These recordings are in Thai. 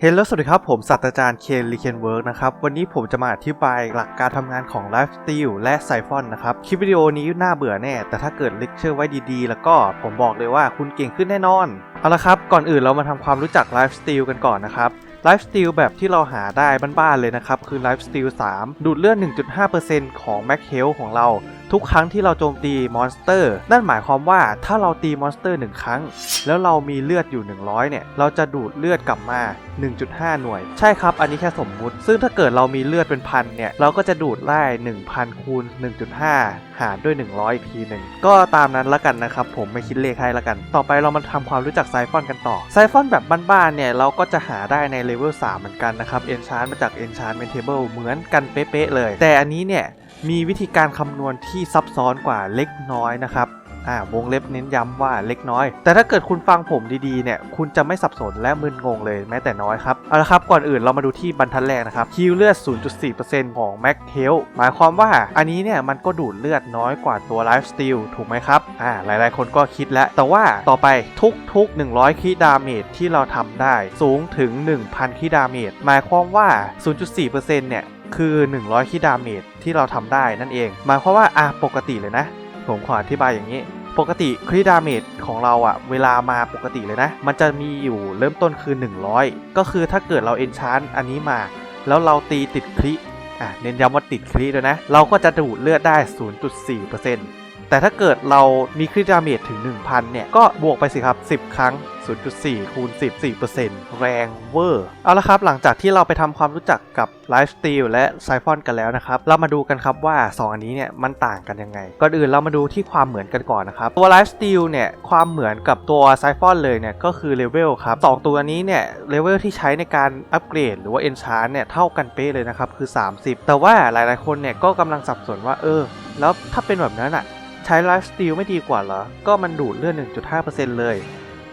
เฮลโลสวัสดีครับ ผมศาสตราจารย์เคนรีเคนเวิร์กนะครับ วันนี้ผมจะมาอธิบายหลักการทำงานของไลฟ์สตีลและไซฟอนนะครับ คลิปวิดีโอนี้น่าเบื่อแน่ แต่ถ้าเกิดเลคเชอร์ไว้ดีๆ แล้วก็ผมบอกเลยว่าคุณเก่งขึ้นแน่นอน เอาละครับ ก่อนอื่นเรามาทำความรู้จักไลฟ์สตีลกันก่อนนะครับไลฟ์สตีลแบบที่เราหาได้บ้านๆเลยนะครับ คือไลฟ์สตีล3ดูดเลือด 1.5%ของแม็กเฮลของเราทุกครั้งที่เราโจมตีมอนสเตอร์ นั่นหมายความว่าถ้าเราตีมอนสเตอร์1ครั้ง แล้วเรามีเลือดอยู่ 100 เนี่ย เราจะดูดเลือดกลับมา 1.5 หน่วย ใช่ครับ อันนี้แค่สมมุติ ซึ่งถ้าเกิดเรามีเลือดเป็นพันเนี่ย เราก็จะดูดได้1,000 คูณ 1.5 หารด้วย 100 อีกทีหนึ่ง ก็ตามนั้นละกันนะครับ ผมไม่คิดเลขให้ละกัน ต่อไปเรามาทำความรู้จักไซฟอนกันต่อ ไซฟอนแบบบ้านๆ เนี่ย เราก็จะหาได้ในเลเวล3เหมือนกันนะครับ เอนชานมาจาก Enchantment Table เหมือนกันเป๊ะๆเลย แต่อันนี้เนี่ย มีวิธีการคำนวณที่ซับซ้อนกว่าเล็กน้อยนะครับ อ่าวงเล็บเน้นย้ำว่าเล็กน้อย แต่ถ้าเกิดคุณฟังผมดีๆเนี่ยคุณจะไม่สับสนและมึนงงเลยแม้แต่น้อยครับ เอาละครับ ก่อนอื่นเรามาดูที่บรรทัดแรกนะครับคิวเลือด 0.4%ของ Max Health หมายความว่าอันนี้เนี่ยมันก็ดูดเลือดน้อยกว่าตัว Life Steal ถูกไหมครับอ่าหลายๆ คนก็คิดแล้ว แต่ว่าต่อไปทุกๆ 100คีดาเมจที่เราทำได้สูงถึง 1,000คีดาเมจหมายความว่า 0.4%เนี่ยคือ 100คีดาเมจที่เราทำได้นั่นเอง หมายความว่าอะปกติเลยนะ ผมขออธิบายอย่างนี้ ปกติครีดาเมจของเราอะเวลามาปกติเลยนะ มันจะมีอยู่เริ่มต้นคือ 100 ก็คือถ้าเกิดเราเอนชานอันนี้มา แล้วเราตีติดคริอะเน้นย้ำว่าติดคริด้วยนะ เราก็จะดูดเลือดได้ 0.4% แต่ถ้าเกิดเรามีคริดาเมจถึง 1,000 เนี่ย ก็บวกไปสิครับ 10 ครั้ง 0.4 คูณ 14%แรงเวอร์ เอาละครับ หลังจากที่เราไปทำความรู้จักกับไลฟ์สตีลและไซฟอนกันแล้วนะครับ เรามาดูกันครับว่า 2 อันนี้เนี่ย มันต่างกันยังไง ก่อนอื่นเรามาดูที่ความเหมือนกันก่อนนะครับ ตัวไลฟ์สตีลเนี่ย ความเหมือนกับตัวไซฟอนเลยเนี่ย ก็คือเลเวลครับสองตัวนี้เนี่ย เลเวลที่ใช้ในการอัปเกรดหรือว่าเอนชานเนี่ย เท่ากันเป๊ะเลยนะครับ คือ 30 แต่ว่าหลาย ๆ คนเนี่ย ก็กำลังสับสนว่า เออ แล้วถ้าเป็นแบบนั้นอะ ใช้ไลฟ์สตีลไม่ดีกว่าเหรอ ก็มันดูดเลือด1.5%เลย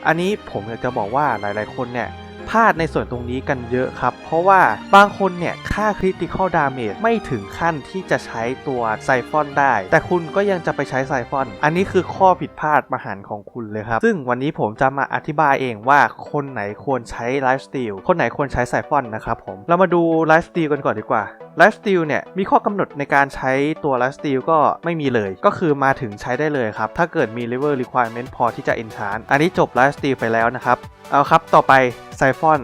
อันนี้ผมอยากจะบอกว่าหลายๆ คนเนี่ยพลาดในส่วนตรงนี้กันเยอะครับ เพราะว่าบางคนเนี่ย ค่า Critical Damage ไม่ถึงขั้นที่จะใช้ตัวไซฟอนได้ แต่คุณก็ยังจะไปใช้ไซฟอน อันนี้คือข้อผิดพลาดมหันของคุณเลยครับ ซึ่งวันนี้ผมจะมาอธิบายเองว่าคนไหนควรใช้ไลฟ์ส e ต l คนไหนควรใช้ไซฟอนนะครับผม เรามาดูไลฟ์ส e ต l กันก่อนดีกว่า ไลฟ์สตีลเนี่ยมีข้อกำหนดในการใช้ตัวไลฟ์สตีลก็ไม่มีเลย ก็คือมาถึงใช้ได้เลยครับ ถ้าเกิดมี level requirement พอที่จะ enchant อันนี้จบไลฟ์สตีลไปแล้วนะครับ เอาครับต่อไปไซฟอน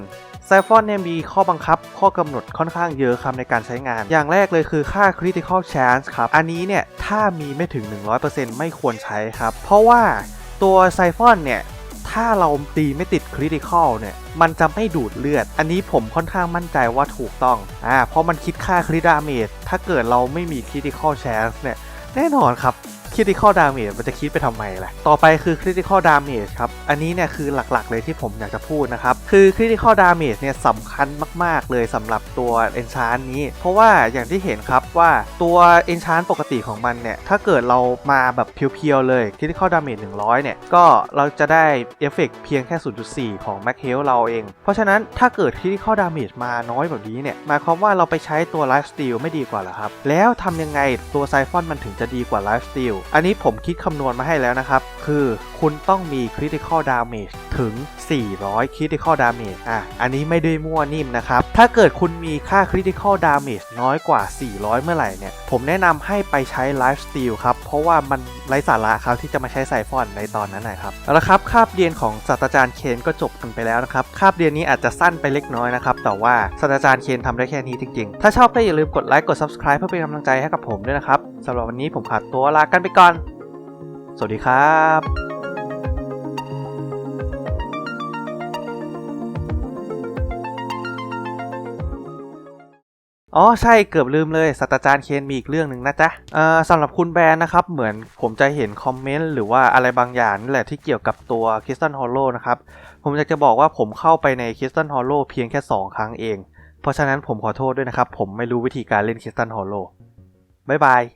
ไซฟอนเนี่ยมีข้อบังคับข้อกำหนดค่อนข้างเยอะครับในการใช้งาน อย่างแรกเลยคือค่า critical chance ครับ อันนี้เนี่ยถ้ามีไม่ถึง 100%ไม่ควรใช้ครับ เพราะว่าตัวไซฟอนเนี่ย ถ้าเราตีไม่ติดคริติคอลเนี่ย มันจะไม่ดูดเลือด อันนี้ผมค่อนข้างมั่นใจว่าถูกต้อง อ่า เพราะมันคิดค่าคริดาเมจ ถ้าเกิดเราไม่มีคริติคอลแชร์เนี่ย แน่นอนครับ critical damage มันจะคิดไปทำไมล่ะ ต่อไปคือ critical damage ครับ อันนี้เนี่ยคือหลักๆเลยที่ผมอยากจะพูดนะครับ คือ critical damage เนี่ยสำคัญมากๆเลยสำหรับตัว enchant นี้ เพราะว่าอย่างที่เห็นครับว่าตัว enchant ปกติของมันเนี่ย ถ้าเกิดเรามาแบบเพียวๆเลย critical damage 100 เนี่ย ก็เราจะได้เอฟเฟกเพียงแค่ 0.4 ของ max health เราเอง เพราะฉะนั้นถ้าเกิด critical damage มาน้อยแบบนี้เนี่ย หมายความว่าเราไปใช้ตัว life steal ไม่ดีกว่าหรอครับ แล้วทำยังไงตัว siphon มันถึงจะดีกว่า life steal อันนี้ผมคิดคำนวณมาให้แล้วนะครับ คือคุณต้องมี critical damage ถึง 400 critical damage อะ อันนี้ไม่ได้มั่วนิ่มนะครับ ถ้าเกิดคุณมีค่า critical damage น้อยกว่า 400 เมื่อไหร่เนี่ย ผมแนะนำให้ไปใช้ life steal ครับ เพราะว่ามัน ไร้สาระครับที่จะมาใช้ใส่ฟอนในตอนนั้นนะครับเอาละครับคาบเรียนของศาสตราจารย์เคนก็จบกันไปแล้วนะครับคาบเรียนนี้อาจจะสั้นไปเล็กน้อยนะครับแต่ว่าศาสตราจารย์เคนทำได้แค่นี้จริงๆ ถ้าชอบก็อย่าลืมกดไลค์กด subscribe เพื่อเป็นกำลังใจให้กับผมด้วยนะครับสำหรับวันนี้ผมขาดตัวลากันไปก่อน สวัสดีครับ อ๋อใช่เกือบลืมเลยศาสตราจารย์เคนมีอีกเรื่องหนึ่งนะจ๊ะสำหรับคุณแบรนด์นะครับ เหมือนผมจะเห็นคอมเมนต์หรือว่าอะไรบางอย่างนี่แหละที่เกี่ยวกับตัว Crystal Hollow นะครับ ผมอยากจะบอกว่าผมเข้าไปใน Crystal Hollow เพียงแค่ 2 ครั้งเอง เพราะฉะนั้นผมขอโทษด้วยนะครับ ผมไม่รู้วิธีการเล่น Crystal Hollow บ๊ายบาย